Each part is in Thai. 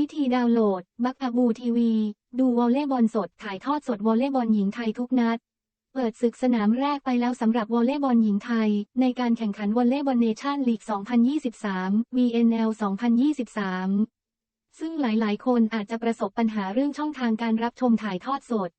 วิธีดาวน์โหลด บักอบูทีวี ดูวอลเลย์บอลสด ถ่ายทอดสดวอลเลย์บอลหญิงไทยทุกนัด เปิดศึกสนามแรกไปแล้วสำหรับวอลเลย์บอลหญิงไทย ในการแข่งขันวอลเลย์บอลเนชั่นลีก 2023 VNL 2023 ซึ่งหลายๆ คนอาจจะประสบปัญหาเรื่องช่องทางการรับชมถ่ายทอดสด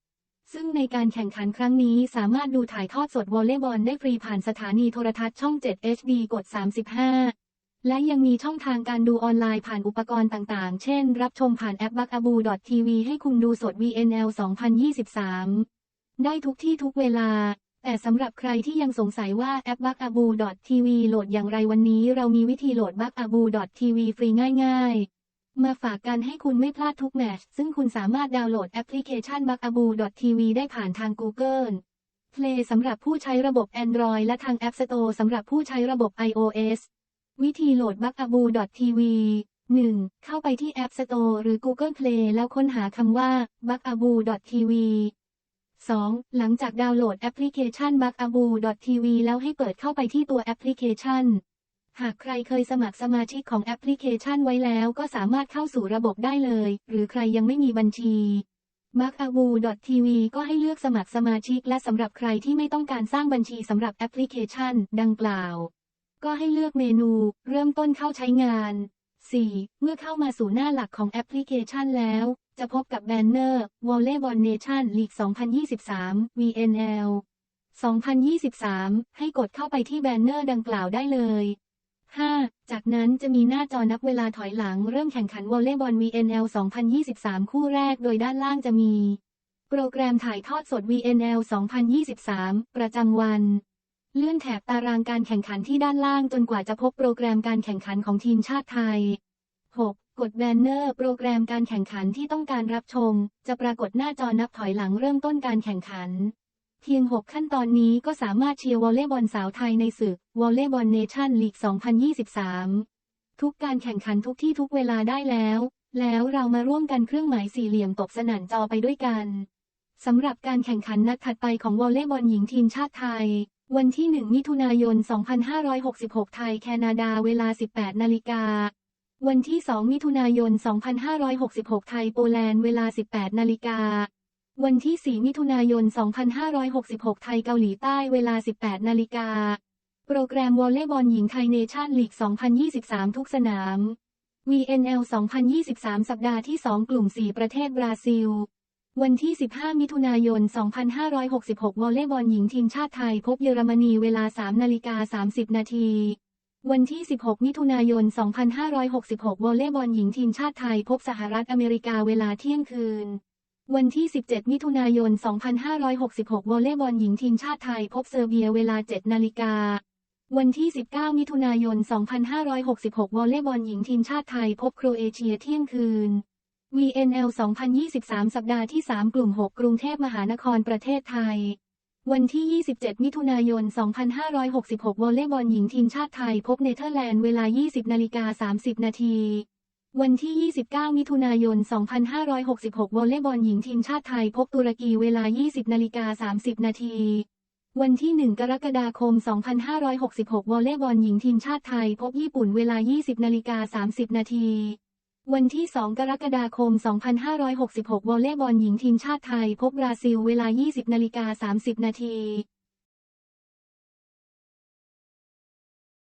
ซึ่งในการแข่งขันครั้งนี้สามารถดูถ่ายทอดสดวอลเลย์บอลได้ฟรีผ่านสถานีโทรทัศน์ช่อง 7 HD กด 35 และยังมีช่องทางการดูออนไลน์ผ่านอุปกรณ์ต่างๆ เช่น รับชมผ่านแอปบักอาบู .tv ให้คุณดูสด VNL 2023 ได้ทุกที่ทุกเวลา แต่สำหรับใครที่ยังสงสัยว่าแอปบักอาบู .tv โหลดอย่างไรวันนี้เรามีวิธีโหลดบักอาบู .tv ฟรีง่าย ๆมาฝากกันให้คุณไม่พลาดทุกแมตช์ซึ่งคุณสามารถดาวน์โหลดแอปพลิเคชัน b u g a b o o TV ได้ผ่านทาง Google Play สำหรับผู้ใช้ระบบ Android และทาง App Store สำหรับผู้ใช้ระบบ iOS วิธีโหลด b u g a b o o TV 1. เข้าไปที่ App Store หรือ Google Play แล้วค้นหาคำว่า b u g a b o o TV 2. หลังจากดาวน์โหลดแอปพลิเคชัน b u g a b o o TV แล้วให้เปิดเข้าไปที่ตัวแอปพลิเคชัน หากใครเคยสมัครสมาชิกของแอปพลิเคชันไว้แล้วก็สามารถเข้าสู่ระบบได้เลย หรือใครยังไม่มีบัญชี m a k a b o TV ก็ให้เลือกสมัครสมาชิกและสำหรับใครที่ไม่ต้องการสร้างบัญชีสำหรับแอปพลิเคชัน ดังกล่าว ก็ให้เลือกเมนู เริ่มต้นเข้าใช้งาน 4. เมื่อเข้ามาสู่หน้าหลักของแอปพลิเคชันแล้ว จะพบกับแบนเนอร์ Volleyball Nation League 2023 VNL 2023 ให้กดเข้าไปที่แบนเนอร์ดังกล่าวได้เลย 5. จากนั้นจะมีหน้าจอนับเวลาถอยหลังเริ่มแข่งขันวอลเลย์บอล VNL 2023 คู่แรกโดยด้านล่างจะมี โปรแกรมถ่ายทอดสด VNL 2023 ประจำวัน เลื่อนแถบตารางการแข่งขันที่ด้านล่างจนกว่าจะพบโปรแกรมการแข่งขันของทีมชาติไทย 6. กดแบนเนอร์โปรแกรมการแข่งขันที่ต้องการรับชม จะปรากฏหน้าจอนับถอยหลังเริ่มต้นการแข่งขัน เพียง 6 ขั้นตอนนี้ก็สามารถเชียร์วอลเลย์บอลสาวไทยในศึกวอลเลย์บอลเนชั่นลีก 2023 ทุกการแข่งขันทุกที่ทุกเวลาได้แล้ว แล้วเรามาร่วมกันเครื่องหมายสี่เหลี่ยมตบสนั่นจอไปด้วยกันสำหรับการแข่งขันนัดถัดไปของวอลเลย์บอลหญิงทีมชาติไทย วันที่ 1 มิถุนายน 2566 ไทยแคนาดาเวลา 18 นาฬิกา วันที่ 2 มิถุนายน 2566 ไทยโปแลนด์เวลา 18 นาฬิกา วันที่ 4 มิถุนายน 2566 ไทยเกาหลีใต้เวลา 18 นาฬิกา โปรแกรมวอลเลย์บอลหญิงไทยเนชั่นลีก 2023 ทุกสนาม VNL 2023 สัปดาห์ที่ 2 กลุ่ม 4 ประเทศบราซิล วันที่ 15 มิถุนายน 2566 วอลเลย์บอลหญิงทีมชาติไทยพบเยอรมนีเวลา 3 นาฬิกา 30 นาที วันที่ 16 มิถุนายน 2566 วอลเลย์บอลหญิงทีมชาติไทยพบสหรัฐอเมริกาเวลาเที่ยงคืน วันที่ 17 มิถุนายน 2566 วอลเลย์บอลหญิงทีมชาติไทยพบเซอร์เบียเวลา 7 นาฬิกา วันที่ 19 มิถุนายน 2566 วอลเลย์บอลหญิงทีมชาติไทยพบโครเอเชียเที่ยงคืน VNL 2023 สัปดาห์ที่ 3 กลุ่ม 6 กรุงเทพมหานครประเทศไทย วันที่ 27 มิถุนายน 2566 วอลเลย์บอลหญิงทีมชาติไทยพบเนเธอร์แลนด์เวลา 20นาฬิกา30 นาทีวันที่ 29 มิถุนายน 2566 วอลเลย์บอลหญิงทีมชาติไทยพบตุรกีเวลา 20นาฬิกา30 นาที วันที่ 1 กรกฎาคม 2566 วอลเลย์บอลหญิงทีมชาติไทยพบญี่ปุ่นเวลา 20นาฬิกา30 นาที วันที่ 2 กรกฎาคม 2566 วอลเลย์บอลหญิงทีมชาติไทย พบบราซิล เวลา 20นาฬิกา30 นาที